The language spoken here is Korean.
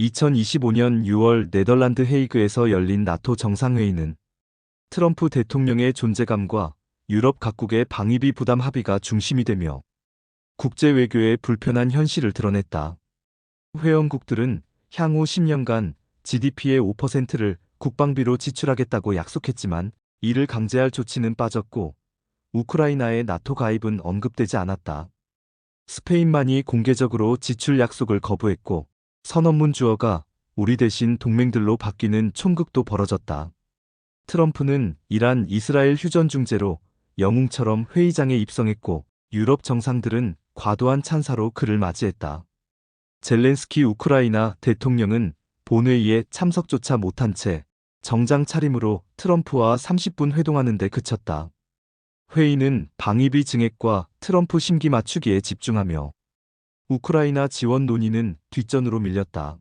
2025년 6월 네덜란드 헤이그에서 열린 나토 정상회의는 트럼프 대통령의 존재감과 유럽 각국의 방위비 부담 합의가 중심이 되며 국제 외교의 불편한 현실을 드러냈다. 회원국들은 향후 10년간 GDP의 5%를 국방비로 지출하겠다고 약속했지만 이를 강제할 조치는 빠졌고 우크라이나의 나토 가입은 언급되지 않았다. 스페인만이 공개적으로 지출 약속을 거부했고 선언문 주어가 우리 대신 동맹들로 바뀌는 총극도 벌어졌다. 트럼프는 이란 이스라엘 휴전 중재로 영웅처럼 회의장에 입성했고 유럽 정상들은 과도한 찬사로 그를 맞이했다. 젤렌스키 우크라이나 대통령은 본회의에 참석조차 못한 채 정장 차림으로 트럼프와 30분 회동하는 데 그쳤다. 회의는 방위비 증액과 트럼프 심기 맞추기에 집중하며 우크라이나 지원 논의는 뒷전으로 밀렸다.